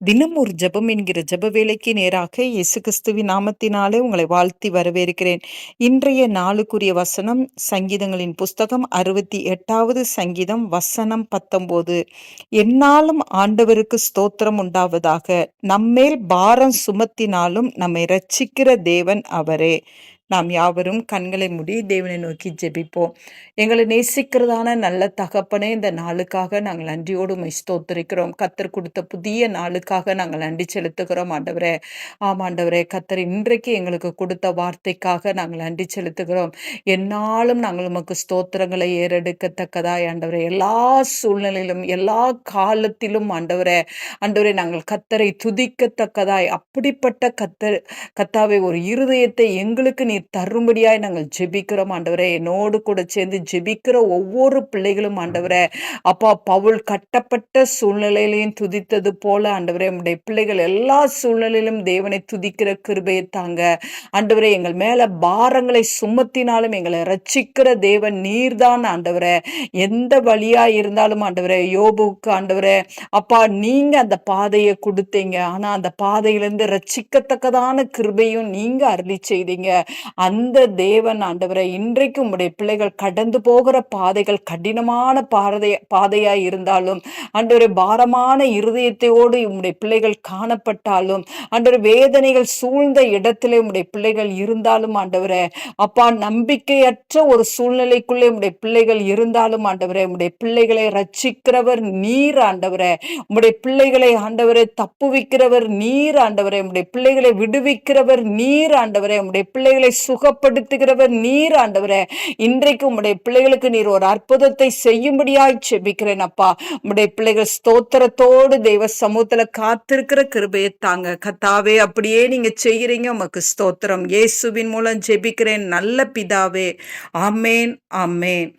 தினம் ஒரு ஜெபம் என்கிற ஜப வேலைக்கு நேராக இயேசு கிறிஸ்துவின் நாமத்தினாலே உங்களை வாழ்த்தி வரவேற்கிறேன். இன்றைய நாளுக்குரிய வசனம் சங்கீதங்களின் புஸ்தகம் அறுபத்தி எட்டாவது சங்கீதம் வசனம் பத்தொம்போது என்னாலும் ஆண்டவருக்கு ஸ்தோத்திரம் உண்டாவதாக நம்மேல் பாரம் சுமத்தினாலும் நம்மை ரட்சிக்கிற தேவன் அவரே. நாம் யாவரும் கண்களை மூடி தேவனை நோக்கி ஜெபிப்போம். எங்களை நேசிக்கிறதான நல்ல தகப்பனே இந்த நாளுக்காக நாங்கள் நன்றியோடு மை ஸ்தோத்தரிக்கிறோம். கத்தர் கொடுத்த புதிய நாளுக்காக நாங்கள் நன்றி செலுத்துகிறோம் ஆண்டவரே. ஆம் ஆண்டவரே கத்தர் இன்றைக்கு எங்களுக்கு கொடுத்த வார்த்தைக்காக நாங்கள் நன்றி செலுத்துகிறோம். என்னாலும் நாங்கள் உமக்கு ஸ்தோத்திரங்களை ஏறெடுக்கத்தக்கதா ஆண்டவரே. எல்லா சூழ்நிலையிலும் எல்லா காலத்திலும் ஆண்டவரே. ஆண்டவரே நாங்கள் கத்தரை துதிக்கத்தக்கதாய் அப்படிப்பட்ட கத்தர் கத்தாவை ஒரு இருதயத்தை எங்களுக்கு நீர் தரும்படியாய் நாங்கள் ஜெபிக்கிறோம் ஆண்டவரே. என்னோடு கூட சேர்ந்து ஜெபிக்கிற ஒவ்வொரு பிள்ளைகளும் ஆண்டவரே. அப்பா பவுல் கட்டப்பட்ட சூழ்நிலையிலையும் துதித்தது போல ஆண்டவரே நம்முடைய பிள்ளைகள் எல்லா சூழ்நிலையிலும் தேவனை துதிக்கிற கிருபையை தாங்க. ஆண்டவரே எங்கள் மேல பாரங்களை சுமத்தினாலும் எங்களை ரட்சிக்கிற தேவன் நீர்தான் ஆண்டவரே. எந்த வழியா இருந்தாலும் ஆண்டவரே யோபுவுக்கு ஆண்டவரே. அப்பா நீங்க அந்த பாதையை கொடுத்தீங்க. ஆனா அந்த பாதையிலிருந்து ரட்சிக்கத்தக்கதான கிருபையும் நீங்க அருளி செய்தீங்க. அந்த தேவன் ஆண்டவரை இன்றைக்கு உம்முடைய பிள்ளைகள் கடந்து போகிற பாதைகள் கடினமான பாதை பாதையாய் இருந்தாலும் ஆண்டவரை பாரமான இருதயத்தையோடு உம்முடைய பிள்ளைகள் காணப்பட்டாலும் ஆண்டவர் வேதனைகள் சூழ்ந்த இடத்திலே உம்முடைய பிள்ளைகள் இருந்தாலும் ஆண்டவரே அப்பா நம்பிக்கையற்ற ஒரு சூழ்நிலைக்குள்ளே உம்முடைய பிள்ளைகள் இருந்தாலும் ஆண்டவரே உம்முடைய பிள்ளைகளை ரட்சிக்கிறவர் நீர் ஆண்டவரே. உம்முடைய பிள்ளைகளை ஆண்டவரை தப்புவிக்கிறவர் நீர் ஆண்டவரே. உம்முடைய பிள்ளைகளை விடுவிக்கிறவர் நீர் ஆண்டவரே. உம்முடைய பிள்ளைகளை சுகப்படுத்துகிறவர் நீர் ஆண்டவரே. இன்றைக்கு உம்முடைய பிள்ளைகளுக்கு நீர் ஒரு அற்புதத்தை செய்யும்படியாய் செபிக்கிறேன் அப்பா. உம்முடைய பிள்ளைகள் ஸ்தோத்திரத்தோடு தெய்வ சமூகத்துல காத்திருக்கிற கிருபையை தாங்க. கத்தாவே அப்படியே நீங்க செய்கிறீங்க உமக்கு ஸ்தோத்திரம். இயேசுவின் மூலம் ஜெபிக்கிறேன். நல்ல பிதாவே. ஆமேன் ஆமேன்.